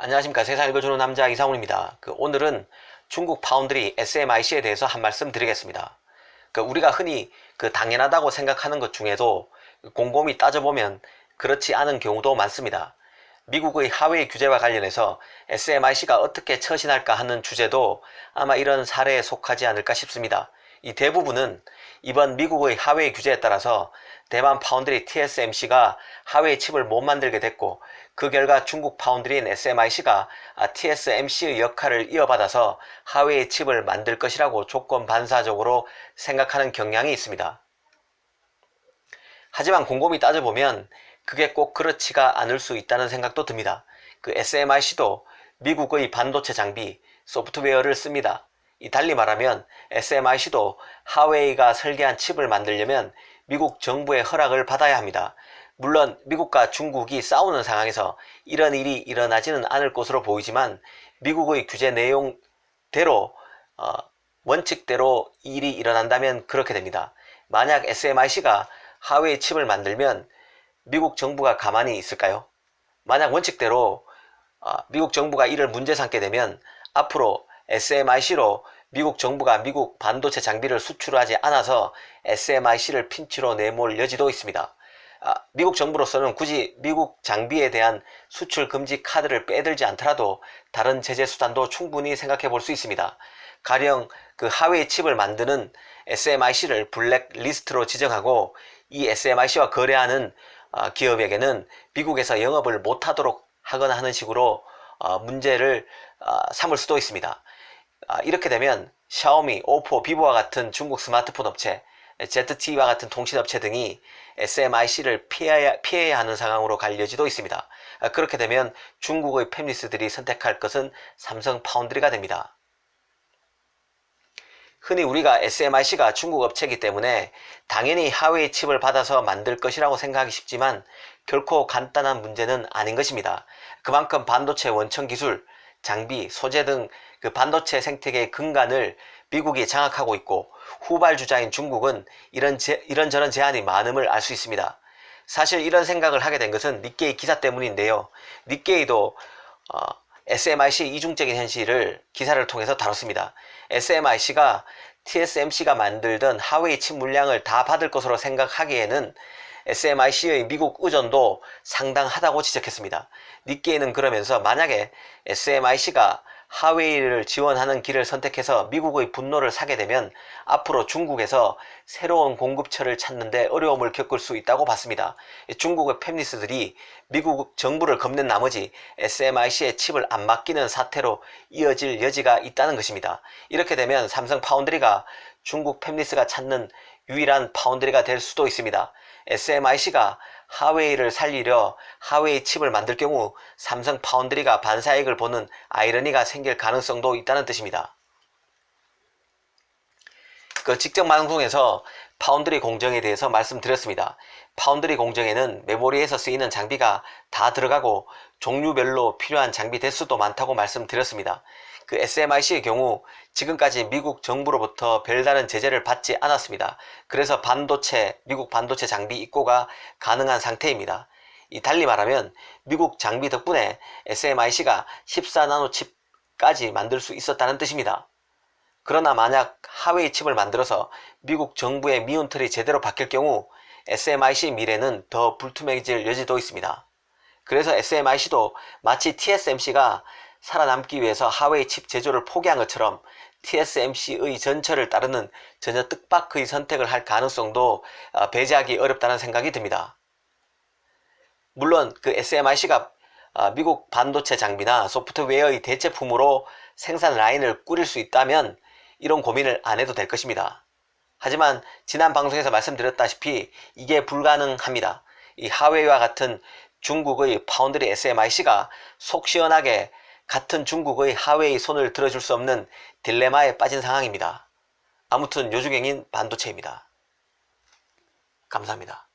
안녕하십니까 세상 읽어주는 남자 이상훈입니다. 그 오늘은 중국 파운드리 SMIC에 대해서 한 말씀 드리겠습니다. 그 우리가 흔히 그 당연하다고 생각하는 것 중에도 곰곰이 따져보면 그렇지 않은 경우도 많습니다. 미국의 하웨이 규제와 관련해서 SMIC가 어떻게 처신할까 하는 주제도 아마 이런 사례에 속하지 않을까 싶습니다. 이 대부분은 이번 미국의 하웨이 규제에 따라서 대만 파운드리 TSMC가 하웨이 칩을 못 만들게 됐고 그 결과 중국 파운드리인 SMIC가 TSMC의 역할을 이어받아서 하웨이 칩을 만들 것이라고 조건 반사적으로 생각하는 경향이 있습니다. 하지만 곰곰이 따져보면 그게 꼭 그렇지가 않을 수 있다는 생각도 듭니다. 그 SMIC도 미국의 반도체 장비, 소프트웨어를 씁니다. 이 달리 말하면 SMIC도 하웨이가 설계한 칩을 만들려면 미국 정부의 허락을 받아야 합니다. 물론 미국과 중국이 싸우는 상황에서 이런 일이 일어나지는 않을 것으로 보이지만 미국의 규제 내용대로 어, 원칙대로 일이 일어난다면 그렇게 됩니다. 만약 SMIC가 하웨이 칩을 만들면 미국 정부가 가만히 있을까요? 만약 원칙대로 어, 미국 정부가 이를 문제 삼게 되면 앞으로 SMIC로 미국 정부가 미국 반도체 장비를 수출하지 않아서 SMIC를 핀치로 내몰 여지도 있습니다. 아, 미국 정부로서는 굳이 미국 장비에 대한 수출 금지 카드를 빼들지 않더라도 다른 제재 수단도 충분히 생각해 볼 수 있습니다. 가령 그 하웨이 칩을 만드는 SMIC를 블랙 리스트로 지정하고 이 SMIC와 거래하는 어, 기업에게는 미국에서 영업을 못하도록 하거나 하는 식으로 어, 문제를 어, 삼을 수도 있습니다. 아, 이렇게 되면 샤오미, 오포, 비보와 같은 중국 스마트폰 업체, ZTE와 같은 통신업체 등이 SMIC를 피해야, 피해야 하는 상황으로 갈 여지도 있습니다. 아, 그렇게 되면 중국의 팹리스들이 선택할 것은 삼성 파운드리가 됩니다. 흔히 우리가 SMIC가 중국 업체이기 때문에 당연히 하웨이 칩을 받아서 만들 것이라고 생각하기 쉽지만 결코 간단한 문제는 아닌 것입니다. 그만큼 반도체 원천 기술, 장비, 소재 등 그 반도체 생태계의 근간을 미국이 장악하고 있고 후발주자인 중국은 이런 제, 이런저런 제한이 많음을 알 수 있습니다. 사실 이런 생각을 하게 된 것은 니케이 기사 때문인데요. 니케이도 어, SMIC 이중적인 현실을 기사를 통해서 다뤘습니다. SMIC가 TSMC가 만들던 하웨이 칩 물량을 다 받을 것으로 생각하기에는 SMIC의 미국 의존도 상당하다고 지적했습니다. 니케이는 그러면서 만약에 SMIC가 하웨이를 지원하는 길을 선택해서 미국의 분노를 사게 되면 앞으로 중국에서 새로운 공급처를 찾는데 어려움을 겪을 수 있다고 봤습니다. 중국의 팹리스들이 미국 정부를 겁낸 나머지 SMIC의 칩을 안 맡기는 사태로 이어질 여지가 있다는 것입니다. 이렇게 되면 삼성 파운드리가 중국 팹리스가 찾는 유일한 파운드리가 될 수도 있습니다. SMIC가 하웨이를 살리려 하웨이 칩을 만들 경우 삼성 파운드리가 반사익을 보는 아이러니가 생길 가능성도 있다는 뜻입니다. 그 직접 방송에서 파운드리 공정에 대해서 말씀드렸습니다. 파운드리 공정에는 메모리에서 쓰이는 장비가 다 들어가고 종류별로 필요한 장비 대수도 많다고 말씀드렸습니다. 그 SMIC의 경우 지금까지 미국 정부로부터 별다른 제재를 받지 않았습니다. 그래서 반도체, 미국 반도체 장비 입고가 가능한 상태입니다. 이 달리 말하면 미국 장비 덕분에 SMIC가 14나노 칩까지 만들 수 있었다는 뜻입니다. 그러나 만약 하웨이 칩을 만들어서 미국 정부의 미운 틀이 제대로 바뀔 경우 SMIC 미래는 더 불투명해질 여지도 있습니다. 그래서 SMIC도 마치 TSMC가 살아남기 위해서 하웨이 칩 제조를 포기한 것처럼 TSMC의 전철을 따르는 전혀 뜻밖의 선택을 할 가능성도 어, 배제하기 어렵다는 생각이 듭니다. 물론 그 SMIC가 어, 미국 반도체 장비나 소프트웨어의 대체품으로 생산 라인을 꾸릴 수 있다면 이런 고민을 안 해도 될 것입니다. 하지만 지난 방송에서 말씀드렸다시피 이게 불가능합니다. 이 하웨이와 같은 중국의 파운드리 SMIC가 속 시원하게 같은 중국의 하웨이 손을 들어줄 수 없는 딜레마에 빠진 상황입니다. 아무튼 요주경인 반도체입니다. 감사합니다.